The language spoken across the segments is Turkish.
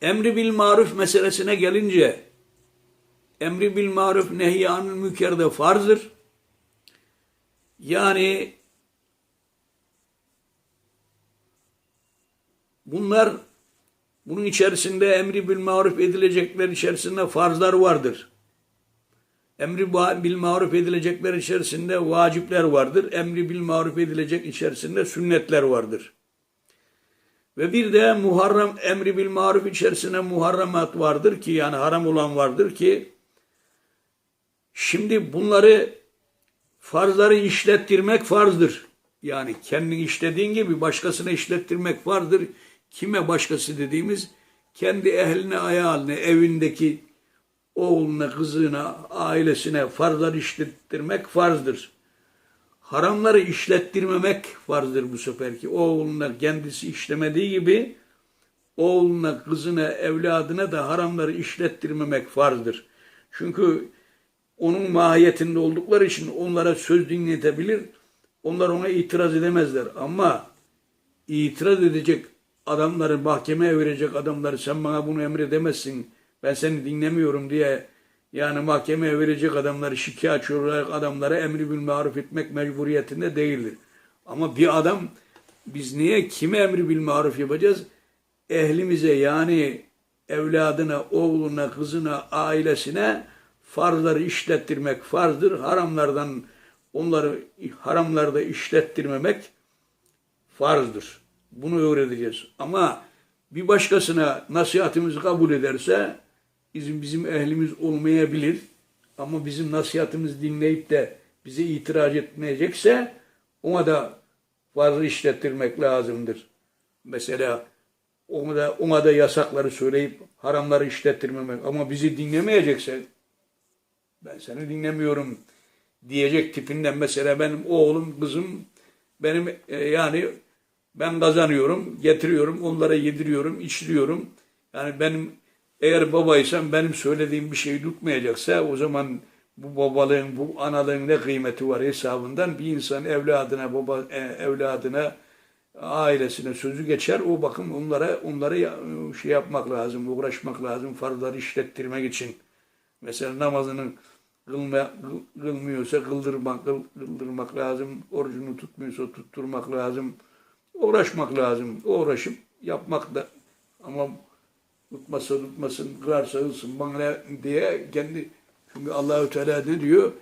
Emri bil maruf meselesine gelince emri bil maruf nehy anil münker de farzdır. Yani bunlar bunun içerisinde emri bil maruf edilecekler içerisinde farzlar vardır. Emri bil maruf edilecekler içerisinde vacipler vardır. Emri bil maruf edilecek içerisinde sünnetler vardır. Ve bir de muharrem emri bil maruf içerisinde muharremat vardır ki yani haram olan vardır ki şimdi bunları farzları işlettirmek farzdır. Yani kendin işlediğin gibi başkasına işlettirmek farzdır. Kime başkası dediğimiz kendi ehline, ayağına, evindeki oğluna, kızına, ailesine farzları işlettirmek farzdır. Haramları işlettirmemek farzdır bu seferki. Oğluna kendisi işlemediği gibi oğluna, kızına, evladına da haramları işlettirmemek farzdır. Çünkü onun mahiyetinde oldukları için onlara söz dinletebilir, onlar ona itiraz edemezler. Ama itiraz edecek adamları, mahkemeye verecek adamları sen bana bunu emredemezsin, ben seni dinlemiyorum diye yani mahkemeye verecek adamları, şikayetçi olarak adamlara emri bil maruf etmek mecburiyetinde değildir. Ama bir adam biz niye kime emri bil maruf yapacağız? Ehlimize yani evladına, oğluna, kızına, ailesine farzları işlettirmek farzdır. Haramlardan onları haramlarda işlettirmemek farzdır. Bunu öğreteceğiz. Ama bir başkasına nasihatimizi kabul ederse bizim bizim ehlimiz olmayabilir. Ama bizim nasihatimizi dinleyip de bize itiraz etmeyecekse ona da farzı işlettirmek lazımdır. Mesela ona da, ona da yasakları söyleyip haramları işlettirmemek. Ama bizi dinlemeyecekse ben seni dinlemiyorum diyecek tipinden mesela benim oğlum, kızım benim e, yani ben kazanıyorum, getiriyorum, onlara yediriyorum, içiriyorum. Yani benim eğer babaysam benim söylediğim bir şeyi tutmayacaksa o zaman bu babalığın, bu analığın ne kıymeti var hesabından bir insan evladına, baba e, evladına, ailesine sözü geçer. O bakım onlara ya- şey yapmak lazım, uğraşmak lazım farzları işlettirmek için. Mesela namazını kılma, kıl- kılmıyorsa kıldırmak, kıl- kıldırmak lazım. Orucunu tutmuyorsa tutturmak lazım. Uğraşmak lazım. Uğraşıp yapmak da ama tutmasa tutmasın, kırarsa ılsın bana diye kendi çünkü Allahü Teala ne diyor?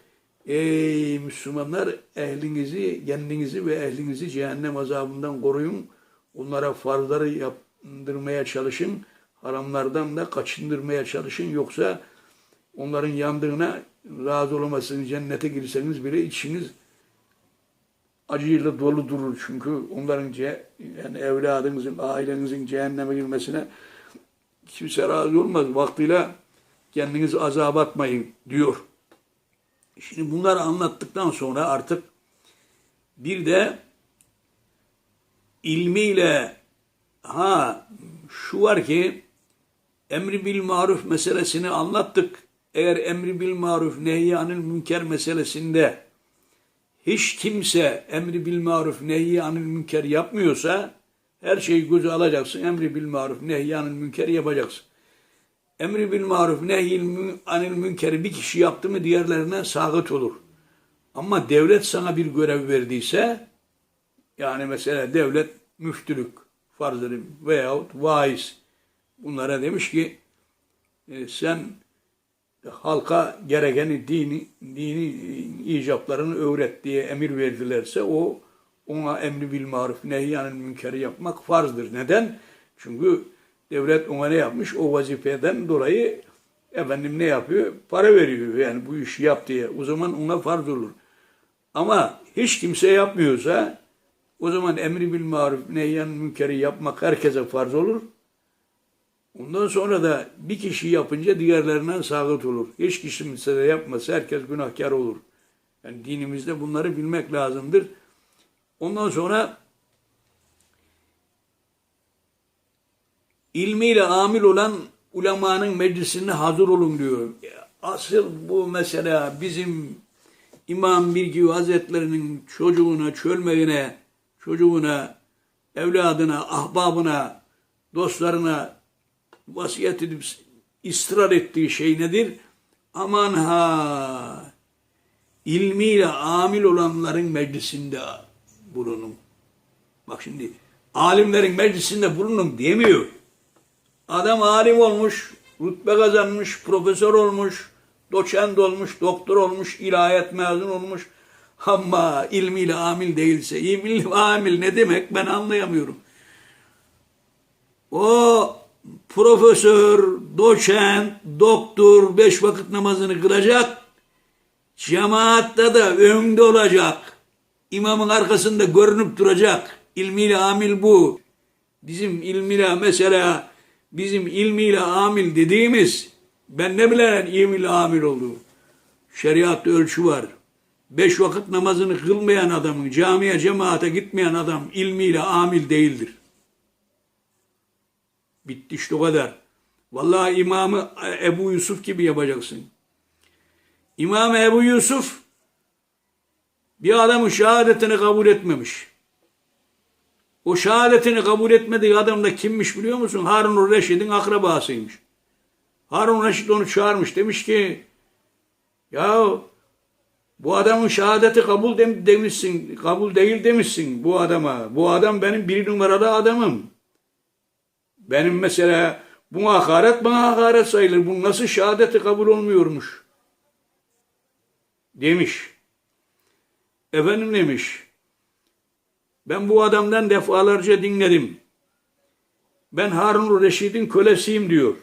Ey Müslümanlar ehlinizi, kendinizi ve ehlinizi cehennem azabından koruyun. Onlara farzları yaptırmaya çalışın. Haramlardan da kaçındırmaya çalışın. Yoksa onların yandığına razı olamazsınız. Cennete girseniz bile içiniz acıyla dolu durur. Çünkü onların yani evladınızın, ailenizin cehenneme girmesine kimse razı olmaz. Vaktiyle kendinizi azap atmayın diyor. Şimdi bunları anlattıktan sonra artık bir de ilmiyle ha şu var ki emri bil maruf meselesini anlattık. Eğer emri bil maruf nehyanil münker meselesinde hiç kimse emri bil maruf nehyanil münker yapmıyorsa her şeyi göze alacaksın. Emri bil maruf nehyanil münker yapacaksın. Emri bil maruf nehyil anil münkeri bir kişi yaptı mı diğerlerine sağıt olur. Ama devlet sana bir görev verdiyse yani mesela devlet müftülük farz edelim veyahut vaiz bunlara demiş ki e, sen halka gerekeni dini dini icaplarını öğret diye emir verdilerse o ona emri bil maruf nehyanil münkeri yapmak farzdır. Neden? Çünkü devlet ona ne yapmış? O vazifeden dolayı efendim ne yapıyor? Para veriyor yani bu işi yap diye. O zaman ona farz olur. Ama hiç kimse yapmıyorsa o zaman emri bil maruf nehyan münkeri yapmak herkese farz olur. Ondan sonra da bir kişi yapınca diğerlerinden sağıt olur. Hiç kimse de yapmasa herkes günahkar olur. Yani dinimizde bunları bilmek lazımdır. Ondan sonra ilmiyle amil olan ulemanın meclisine hazır olun diyor. Asıl bu mesela bizim İmam Bilgi Hazretlerinin çocuğuna, çölmeğine, çocuğuna, evladına, ahbabına, dostlarına vasiyet edip ısrar ettiği şey nedir? Aman ha ilmiyle amil olanların meclisinde bulunun. Bak şimdi alimlerin meclisinde bulunun diyemiyor. Adam alim olmuş, rütbe kazanmış, profesör olmuş, doçent olmuş, doktor olmuş, ilahiyat mezun olmuş. Ama ilmiyle amil değilse, ilmiyle amil ne demek ben anlayamıyorum. O profesör, doçent, doktor beş vakit namazını kılacak. Cemaatta da önde olacak. İmamın arkasında görünüp duracak. İlmiyle amil bu. Bizim ilmiyle mesela bizim ilmiyle amil dediğimiz ben ne bileyim ilmiyle amil olduğu. Şeriatta ölçü var. Beş vakit namazını kılmayan adamın camiye cemaate gitmeyen adam ilmiyle amil değildir. Bitti işte o kadar. Vallahi imamı Ebu Yusuf gibi yapacaksın. İmam Ebu Yusuf bir adamın şehadetini kabul etmemiş. O şehadetini kabul etmediği adam da kimmiş biliyor musun? Harun Reşid'in akrabasıymış. Harun Reşid onu çağırmış. Demiş ki ya bu adamın şehadeti kabul dem demişsin, kabul değil demişsin bu adama. Bu adam benim bir numaralı adamım. Benim mesela bu hakaret bana hakaret sayılır. Bu nasıl şehadeti kabul olmuyormuş? Demiş. Efendim demiş. Ben bu adamdan defalarca dinledim. Ben Harun Reşid'in kölesiyim diyor.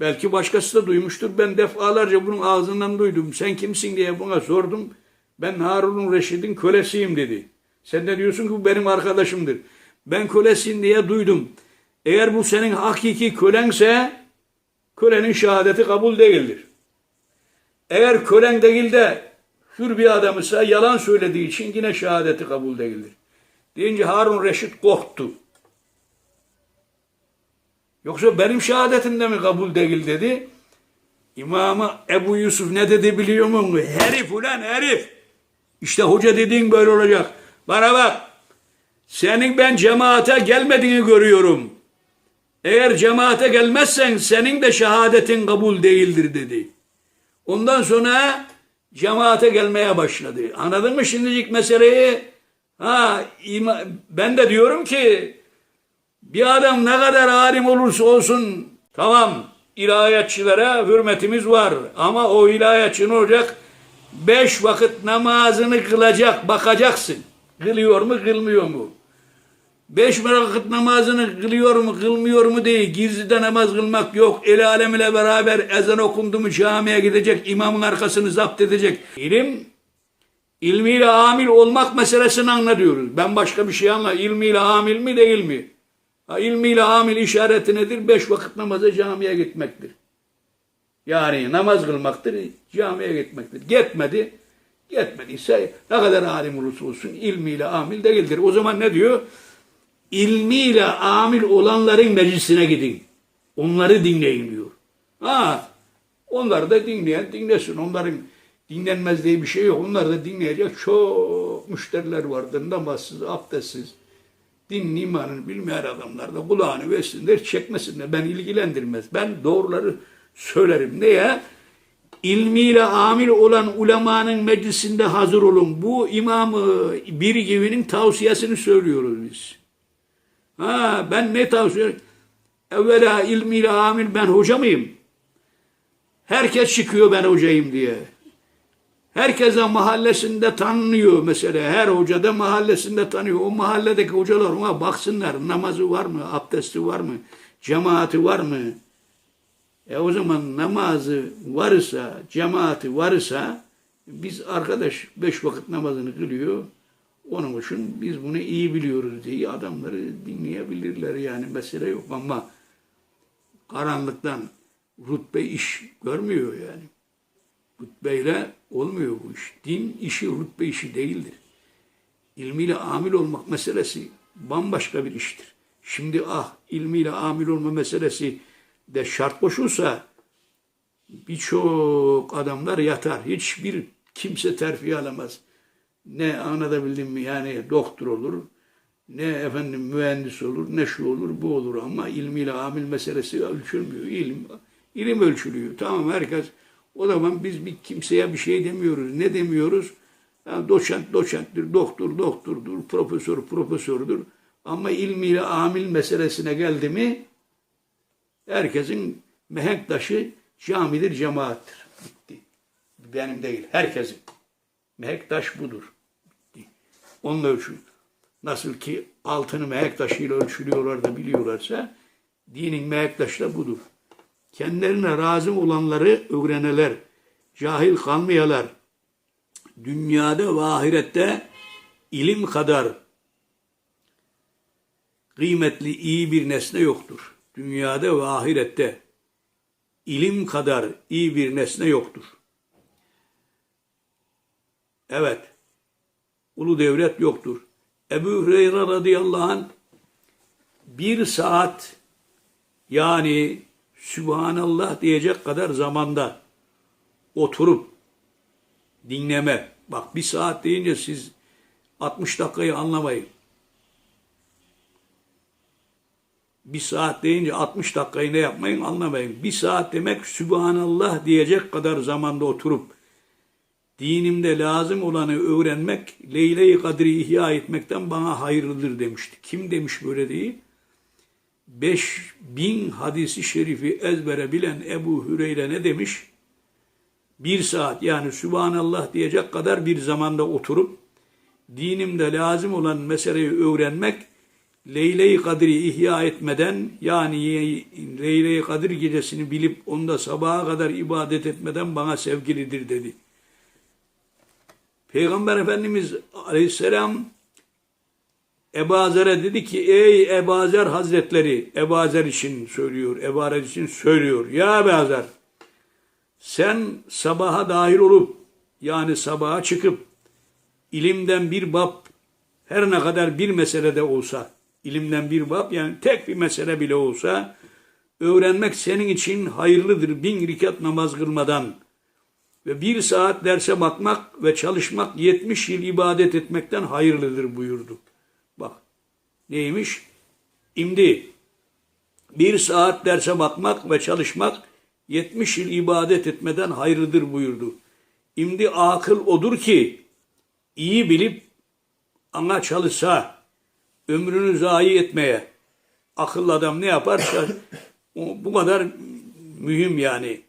Belki başkası da duymuştur. Ben defalarca bunun ağzından duydum. Sen kimsin diye buna sordum. Ben Harun Reşid'in kölesiyim dedi. Sen de diyorsun ki bu benim arkadaşımdır. Ben kölesin diye duydum. Eğer bu senin hakiki kölense kölenin şehadeti kabul değildir. Eğer kölen değil de hür bir adam ise yalan söylediği için yine şehadeti kabul değildir. Deyince Harun Reşit korktu. Yoksa benim şehadetimde mi kabul değil dedi. İmamı Ebu Yusuf ne dedi biliyor musun? Herif ulan herif. İşte hoca dediğin böyle olacak. Bana bak. Senin ben cemaate gelmediğini görüyorum. Eğer cemaate gelmezsen senin de şehadetin kabul değildir dedi. Ondan sonra cemaate gelmeye başladı. Anladın mı şimdilik meseleyi? Ha, ima, ben de diyorum ki bir adam ne kadar alim olursa olsun tamam ilahiyatçılara hürmetimiz var ama o ilahiyatçı ne olacak? Beş vakit namazını kılacak bakacaksın. Kılıyor mu kılmıyor mu? Beş vakit namazını kılıyor mu kılmıyor mu değil. Gizlide namaz kılmak yok. El alem ile beraber ezan okundu mu camiye gidecek. imamın arkasını zapt edecek. İlim ilmiyle amil olmak meselesini anlatıyoruz. Ben başka bir şey anla. İlmiyle amil mi değil mi? Ha, ilmiyle amil işareti nedir? Beş vakit namaza camiye gitmektir. Yani namaz kılmaktır, camiye gitmektir. Gitmedi, gitmediyse ne kadar alim olursa olsun ilmiyle amil değildir. O zaman ne diyor? İlmiyle amil olanların meclisine gidin. Onları dinleyin diyor. Ha, onları da dinleyen dinlesin. Onların dinlenmez diye bir şey yok. Onları da dinleyecek çok müşteriler vardır. Namazsız, abdestsiz, din imanını bilmeyen adamlar da kulağını versinler, çekmesinler. Ben ilgilendirmez. Ben doğruları söylerim. Neye? ilmiyle amil olan ulemanın meclisinde hazır olun. Bu imamı bir gibinin tavsiyesini söylüyoruz biz. Ha ben ne tavsiye Evvela ilmiyle amil ben hoca mıyım? Herkes çıkıyor ben hocayım diye. Herkese mahallesinde tanınıyor mesela. Her hoca da mahallesinde tanıyor. O mahalledeki hocalar ona baksınlar. Namazı var mı? Abdesti var mı? Cemaati var mı? E o zaman namazı varsa, cemaati varsa biz arkadaş beş vakit namazını kılıyor. Onun için biz bunu iyi biliyoruz diye adamları dinleyebilirler yani mesele yok ama karanlıktan rütbe iş görmüyor yani. Rütbeyle olmuyor bu iş. Din işi rütbe işi değildir. İlmiyle amil olmak meselesi bambaşka bir iştir. Şimdi ah ilmiyle amil olma meselesi de şart koşulsa birçok adamlar yatar. Hiçbir kimse terfi alamaz ne anlatabildim mi yani doktor olur ne efendim mühendis olur, ne şu olur, bu olur ama ilmiyle amil meselesi ölçülmüyor. İlim, ilim ölçülüyor. Tamam herkes. O zaman biz bir kimseye bir şey demiyoruz. Ne demiyoruz? Ya doçent doçenttir, doktor doktordur, profesör profesördür. Ama ilmiyle amil meselesine geldi mi herkesin mehenk taşı camidir, cemaattir. Bitti. Benim değil, herkesin. Mehenk taş budur. Onunla ölçülür. Nasıl ki altını mehek taşıyla ölçülüyorlar da biliyorlarsa dinin mehek taşı da budur. Kendilerine razı olanları öğreneler, cahil kalmayalar. Dünyada ve ahirette ilim kadar kıymetli iyi bir nesne yoktur. Dünyada ve ahirette ilim kadar iyi bir nesne yoktur. Evet, ulu devlet yoktur. Ebu Hüreyre radıyallahu anh bir saat yani Sübhanallah diyecek kadar zamanda oturup dinleme. Bak bir saat deyince siz 60 dakikayı anlamayın. Bir saat deyince 60 dakikayı ne yapmayın anlamayın. Bir saat demek Sübhanallah diyecek kadar zamanda oturup dinimde lazım olanı öğrenmek, Leyle-i Kadri ihya etmekten bana hayırlıdır demişti. Kim demiş böyle değil? 5000 hadisi şerifi ezbere bilen Ebu Hüreyre ne demiş? Bir saat yani Sübhanallah diyecek kadar bir zamanda oturup dinimde lazım olan meseleyi öğrenmek Leyle-i Kadri ihya etmeden yani Leyle-i Kadir gecesini bilip onda sabaha kadar ibadet etmeden bana sevgilidir dedi. Peygamber Efendimiz Aleyhisselam Ebu Azer'e dedi ki ey Ebu Azer Hazretleri Ebu Azer için söylüyor Ebu için söylüyor. Ya Ebu Azer sen sabaha dahil olup yani sabaha çıkıp ilimden bir bab her ne kadar bir meselede olsa ilimden bir bab yani tek bir mesele bile olsa öğrenmek senin için hayırlıdır. Bin rikat namaz kılmadan ve bir saat derse bakmak ve çalışmak 70 yıl ibadet etmekten hayırlıdır buyurdu. Bak neymiş? İmdi bir saat derse bakmak ve çalışmak 70 yıl ibadet etmeden hayırlıdır buyurdu. İmdi akıl odur ki iyi bilip ana çalışsa ömrünü zayi etmeye akıllı adam ne yaparsa bu kadar mühim yani.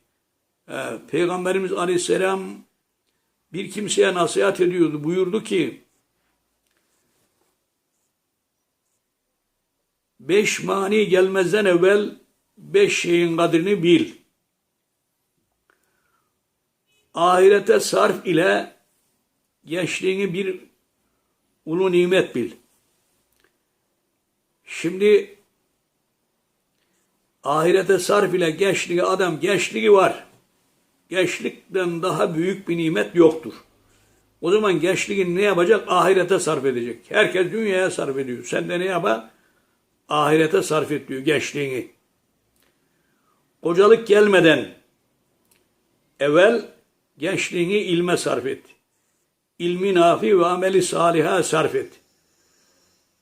Ee, Peygamberimiz Aleyhisselam bir kimseye nasihat ediyordu. Buyurdu ki beş mani gelmezden evvel beş şeyin kadrini bil. Ahirete sarf ile gençliğini bir ulu nimet bil. Şimdi ahirete sarf ile gençliği adam gençliği var gençlikten daha büyük bir nimet yoktur. O zaman gençliğin ne yapacak? Ahirete sarf edecek. Herkes dünyaya sarf ediyor. Sen de ne yapar? Ahirete sarf et diyor gençliğini. Kocalık gelmeden evvel gençliğini ilme sarf et. İlmi nafi ve ameli saliha sarf et.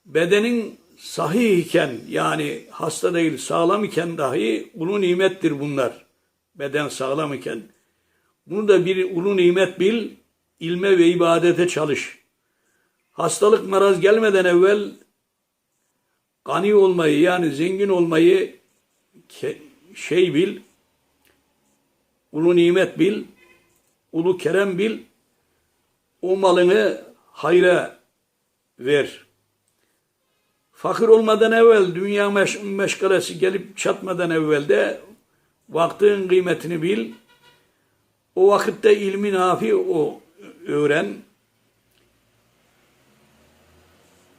Bedenin sahih iken yani hasta değil sağlam iken dahi bunu nimettir bunlar. Beden sağlam iken. Bunu da bir ulu nimet bil, ilme ve ibadete çalış. Hastalık maraz gelmeden evvel gani olmayı yani zengin olmayı şey bil, ulu nimet bil, ulu kerem bil, o malını hayra ver. Fakir olmadan evvel, dünya meş meşgalesi gelip çatmadan evvel de vaktin kıymetini bil, o vakitte ilmi nafi o öğren.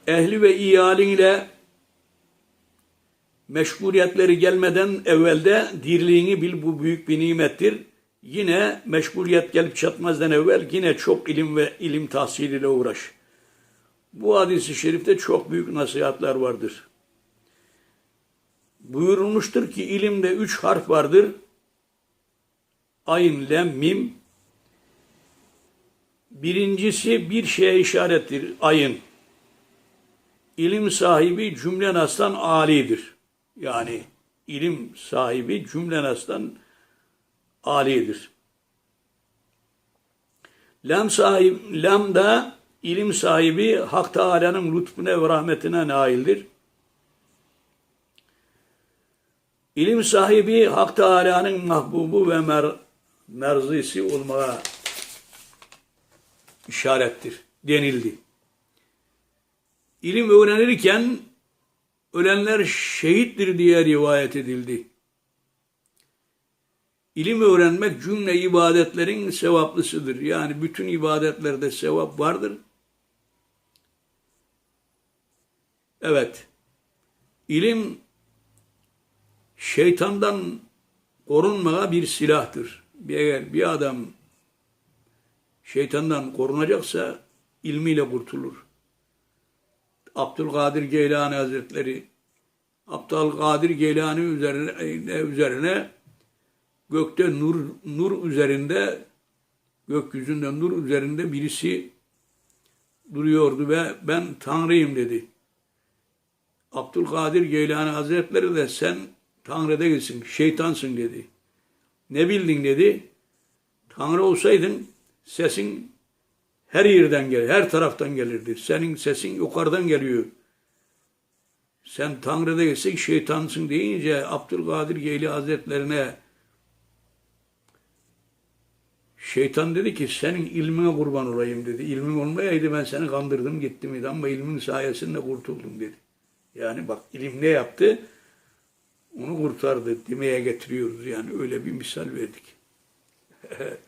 Ehli ve iyalinle meşguliyetleri gelmeden evvelde dirliğini bil bu büyük bir nimettir. Yine meşguliyet gelip çatmazdan evvel yine çok ilim ve ilim tahsiliyle uğraş. Bu hadisi şerifte çok büyük nasihatler vardır. Buyurulmuştur ki ilimde üç harf vardır ayn, lem, mim. Birincisi bir şeye işarettir ayın. ilim sahibi cümle nastan alidir. Yani ilim sahibi cümle nastan alidir. Lam sahib, lam da ilim sahibi Hak Teala'nın lütfuna ve rahmetine naildir. İlim sahibi Hak Teala'nın mahbubu ve mer, merzisi olmaya işarettir denildi. İlim öğrenirken ölenler şehittir diye rivayet edildi. İlim öğrenmek cümle ibadetlerin sevaplısıdır. Yani bütün ibadetlerde sevap vardır. Evet. İlim şeytandan korunmaya bir silahtır. Bir- Eğer bir adam şeytandan korunacaksa ilmiyle kurtulur. Abdülkadir Geylani Hazretleri Abdülkadir Geylani üzerine, üzerine gökte nur nur üzerinde gökyüzünde nur üzerinde birisi duruyordu ve ben Tanrıyım dedi. Abdülkadir Geylani Hazretleri de sen Tanrı değilsin, şeytansın dedi. Ne bildin dedi. Tanrı olsaydın sesin her yerden gelir, her taraftan gelirdi. Senin sesin yukarıdan geliyor. Sen Tanrı değilsin, şeytansın deyince Abdülkadir Geyli Hazretlerine şeytan dedi ki senin ilmine kurban olayım dedi. İlmin olmayaydı ben seni kandırdım gittim idi ama ilmin sayesinde kurtuldum dedi. Yani bak ilim ne yaptı? Onu kurtardı demeye getiriyoruz yani öyle bir misal verdik.